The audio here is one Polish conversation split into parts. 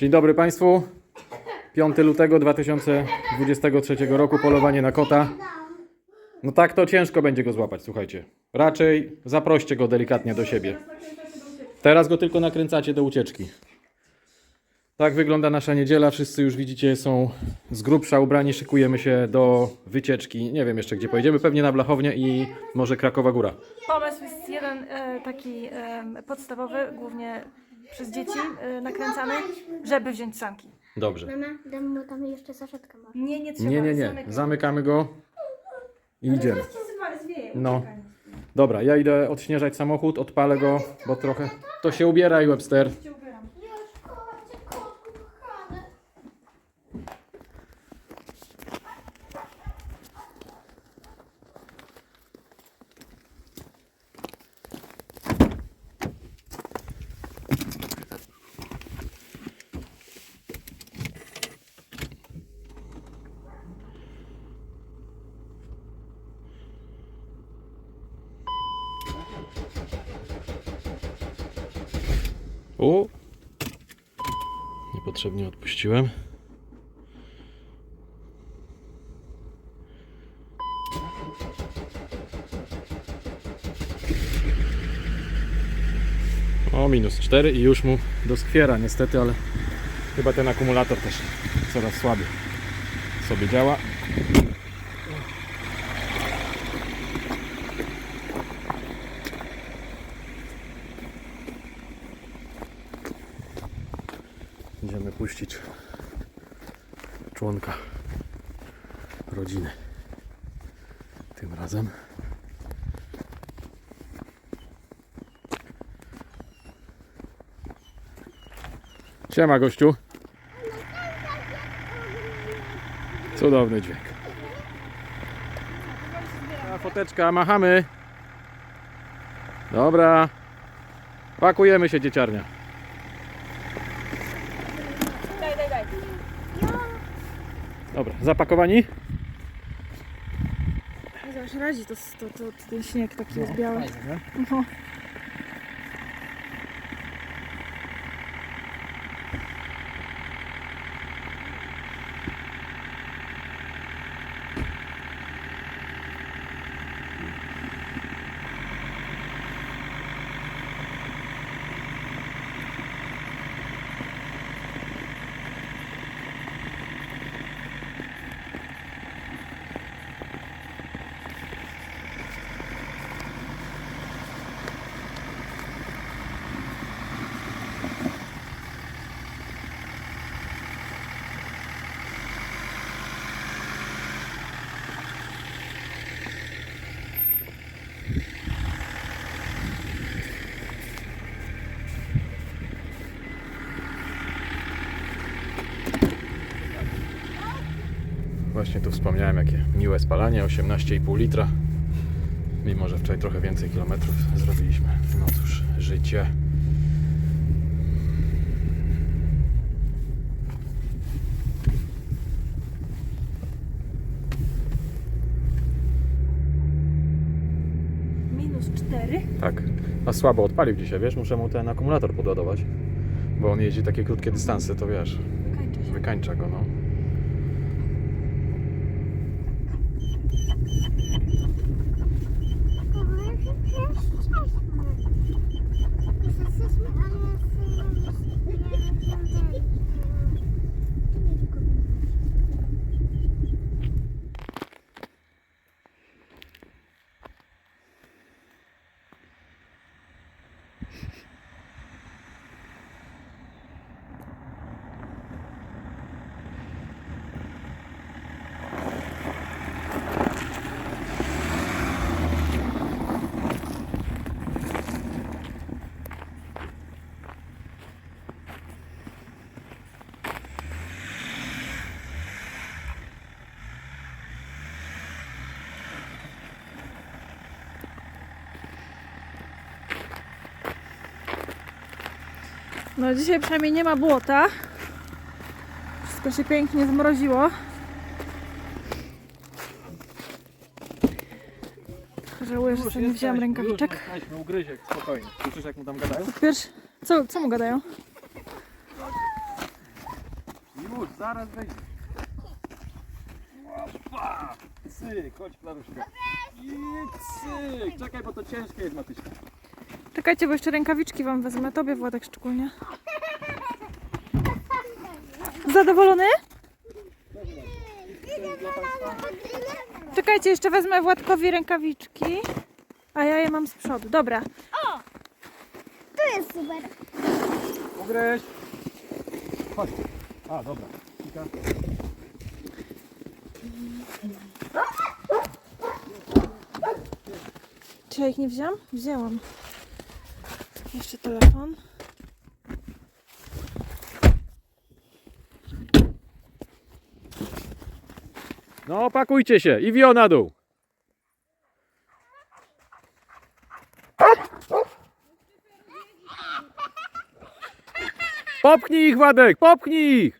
Dzień dobry Państwu. 5 lutego 2023 roku polowanie na kota. No tak to ciężko będzie go złapać, słuchajcie. Raczej zaproście go delikatnie do siebie. Teraz go tylko nakręcacie do ucieczki. Tak wygląda nasza niedziela. Wszyscy już widzicie, są z grubsza ubrani. Szykujemy się do wycieczki. Nie wiem jeszcze gdzie pojedziemy. Pewnie na Blachownię i może Krakowa Góra. Pomysł jest jeden e, taki e, podstawowy, głównie przez dzieci e, nakręcany, żeby wziąć samki. Dobrze. Mama, dam mu tam jeszcze saszetkę masz. Nie, nie trzeba. Nie, nie, nie. zamykaj. Zamykamy go i idziemy. Zaraz cię zwa- zwieje, No. uciekaj. Dobra, ja idę odśnieżać samochód, odpalę go, bo trochę. To się ubieraj, Webster. Cię O! Niepotrzebnie odpuściłem. O, minus 4 i już mu doskwiera niestety, ale chyba ten akumulator też coraz słabiej sobie działa. Rodziny. Tym razem. Siema gościu. Cudowny dźwięk. A foteczka, machamy. Dobra. Pakujemy się dzieciarnia. Dobra, zapakowani? Radzi to, to, to, ten śnieg taki jest biały. No. Właśnie tu wspomniałem, jakie miłe spalanie, 18,5 litra. Mimo, że wczoraj trochę więcej kilometrów zrobiliśmy. No cóż, życie. Minus 4. Tak. A słabo odpalił dzisiaj, wiesz? Muszę mu ten akumulator podładować. Bo on jeździ takie krótkie dystanse, to wiesz, wykańcza go, no. Kogo ja się No dzisiaj przynajmniej nie ma błota. Wszystko się pięknie zmroziło. Żałuję, że sobie nie wzięłam rękawiczek. Weźmy ugryziek, spokojnie. Słyszysz jak mu tam gadają? Wiesz, co, co mu gadają? Już, zaraz wejdzie. Cyk, chodź Klaruszka. I cyk. Czekaj, bo to ciężkie jest Matyśka. Czekajcie, bo jeszcze rękawiczki wam wezmę. Tobie Władek szczególnie. Zadowolony? Czekajcie, jeszcze wezmę Władkowi rękawiczki. A ja je mam z przodu. Dobra. Tu jest super. Ugryź. Chodź. A, dobra. Kika. Czy ja ich nie wziąłam? Wzięłam. Jeszcze telefon. No, pakujcie się. I wio na dół. Popchnij ich, Władek, popchnij ich!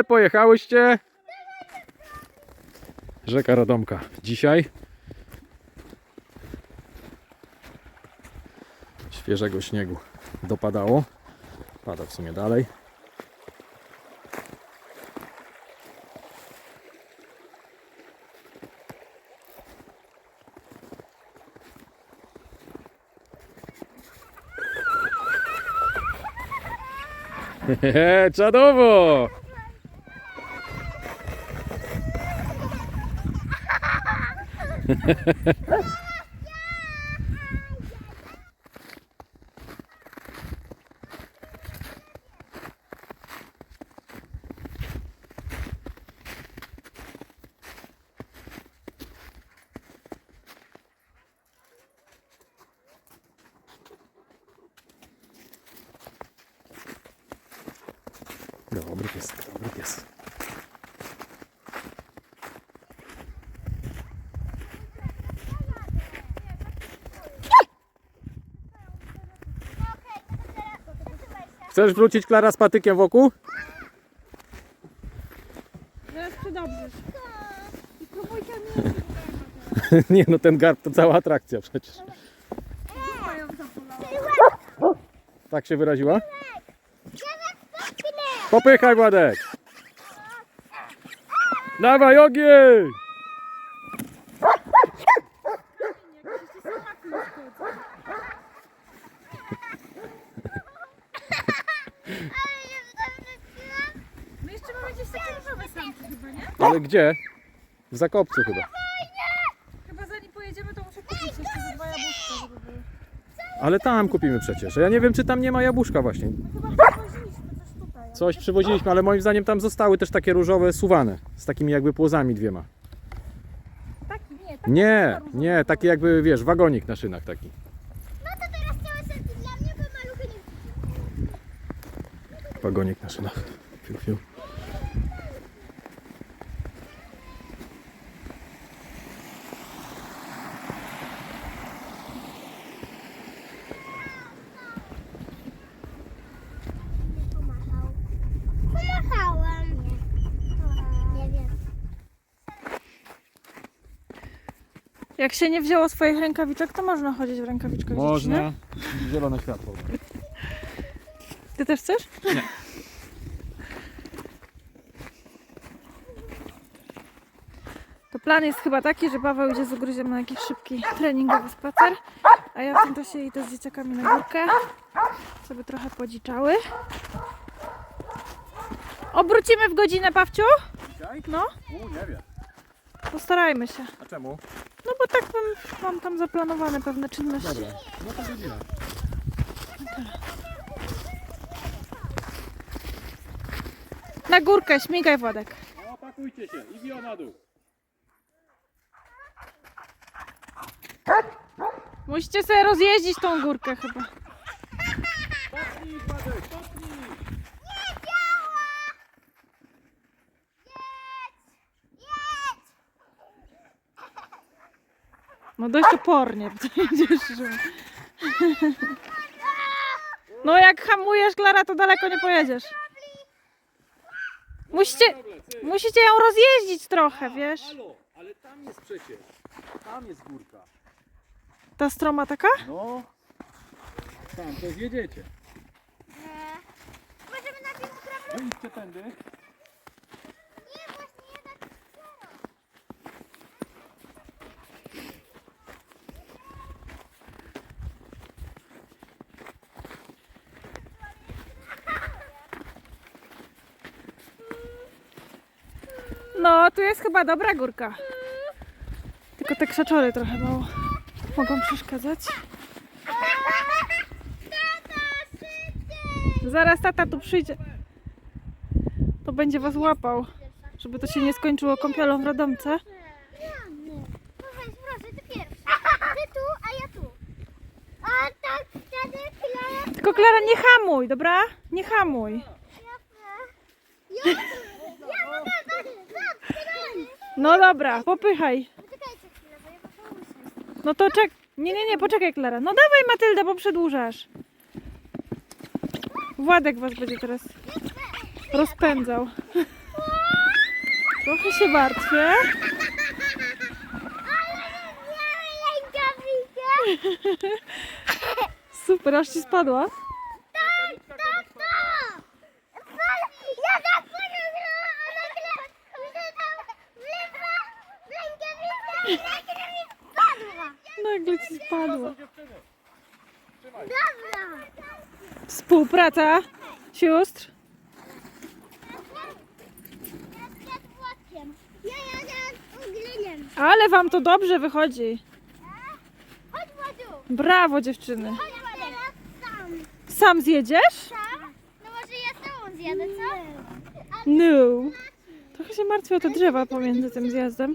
O, ale pojechałyście. Rzeka Radomka. Dzisiaj świeżego śniegu dopadało. Pada w sumie dalej. Czadowo! Dobry pies, dobry pies. Chcesz wrócić Klara z patykiem wokół? Przedobrzysz. Nie no, ten garb to cała atrakcja przecież. Tak się wyraziła? Popychaj Władek! Dawaj ogień! My jeszcze mamy gdzieś takie różowe samki chyba, nie? Ale gdzie? W Zakopcu chyba. Chyba zanim pojedziemy, to muszę kupić jeszcze ze dwa jabłuszka, żeby były. Ale tam kupimy przecież. Ja nie wiem, czy tam nie ma jabłuszka właśnie. Chyba przywoziliśmy coś tutaj. Coś przywoziliśmy, ale moim zdaniem tam zostały też takie różowe suwane. Z takimi jakby płozami dwiema. Taki, nie, taki Nie, nie, taki jakby, wiesz, wagonik na szynach taki. No to teraz całe serce dla mnie, bo maluchy nie Wagonik na szynach. Fiu, fiu. Jak się nie wzięło swoich rękawiczek, to można chodzić w rękawiczkach dzieci, nie? Zielone światło. Ty też chcesz? Nie. To plan jest chyba taki, że Paweł idzie z ugryziem na jakiś szybki treningowy spacer, a ja w tym czasie idę z dzieciakami na górkę, żeby trochę podziczały. Obrócimy w godzinę, Pawciu? Dzisiaj? No, U, nie wiem. postarajmy się. A czemu? No bo tak mam, mam tam zaplanowane pewne czynności. Dobra, no to godzina. Na górkę, śmigaj Władek. No, pakujcie się i wio na dół. Musicie sobie rozjeździć tą górkę chyba. Popnij, Władek, popnij! No dość opornie będziesz żył. No jak hamujesz, Klara, to daleko nie pojedziesz. Musicie, musicie ją rozjeździć trochę, wiesz? Halo, ale tam jest przecież. Tam jest górka. Ta stroma taka? No. Tam, to zjedziecie. Możemy najpierw zrobić... Wyjdźcie tędy. Nie, właśnie jednak zero. No, tu jest chyba dobra górka. Tylko te krzaczory trochę mało mogą przeszkadzać. Zaraz tata tu przyjdzie. To będzie was łapał, żeby to się nie skończyło kąpielą w Radomce. Proszę, proszę, ty pierwszy. Ty tu, a ja tu. A tak wtedy chwilę. Tylko Klara, nie hamuj, dobra? Nie hamuj. Ja, ja No dobra, popychaj. Poczekajcie chwilę, bo ja muszę usiąść. No to czek. Nie, nie, nie, poczekaj Klara. No dawaj Matylda, bo przedłużasz. Władek was będzie teraz rozpędzał. Trochę się martwię. Super, aż ci spadła. Tak, tak, tak. Ja tak porobiłam, a nagle że tam wlezła w rękawicę i nagle ci spadła. Dobra. Współpraca sióstr. Ja jadę z ugliniem. Ale wam to dobrze wychodzi. Chodź Władziu. Brawo dziewczyny. Sam. Zjedziesz? Sam? No może ja z tobą zjadę, co? No. Trochę się martwię o te drzewa pomiędzy tym zjazdem.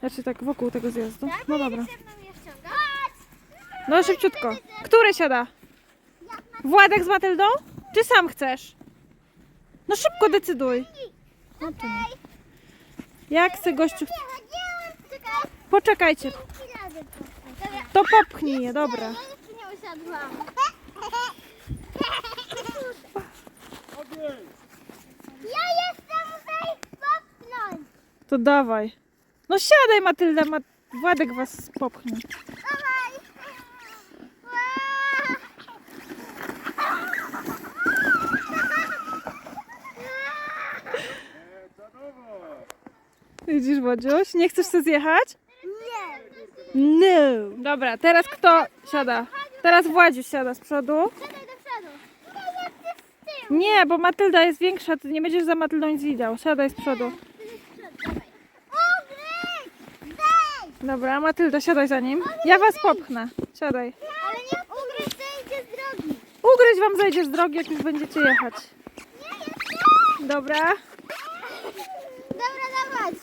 Znaczy tak wokół tego zjazdu. No dobra. No szybciutko. Który siada? Władek z Matyldą? Czy sam chcesz? No szybko decyduj. No. Jak se gościu... Poczekajcie. To. Popchnij je, dobra. Ja muszę ich popchnąć. To dawaj. No siadaj Matylda, Ma... Władek was popchnie. Widzisz Władziuś? Nie chcesz sobie zjechać? Nie. No. Dobra, teraz kto siada? Teraz Władziuś siada z przodu. Nie, bo Matylda jest większa, ty nie będziesz za Matyldą nic widział. Siadaj z przodu. Ugryź! Wejdź! Dobra, Matylda, siadaj za nim. Ja was popchnę. Siadaj. Ale nie ugryź, zejdzie z drogi. Ugryź wam zejdzie z drogi, jak już będziecie jechać. Dobra. Dobra, dawać.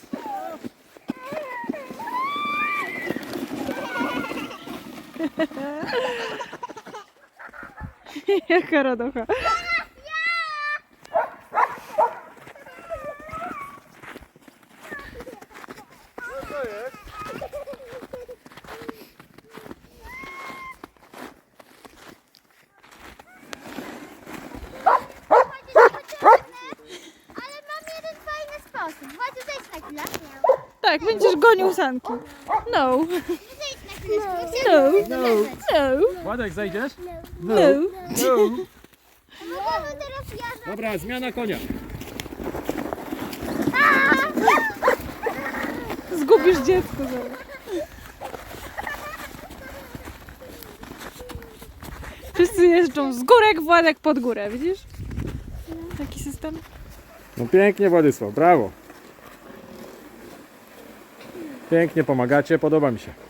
Jaka radocha. Ale mam jeden fajny sposób. Władziu, zejdź na chwilę. Tak, będziesz gonił sanki. No. Zejdź na chwilę. No. No. No. Władek, zejdziesz? No. No. Możemy teraz ja Dobra, zmiana konia. Zgubisz dziecko zaraz. Wszyscy jeżdżą z górek, Władek pod górę, widzisz? Taki system. No pięknie Władysław, brawo. Pięknie pomagacie, podoba mi się.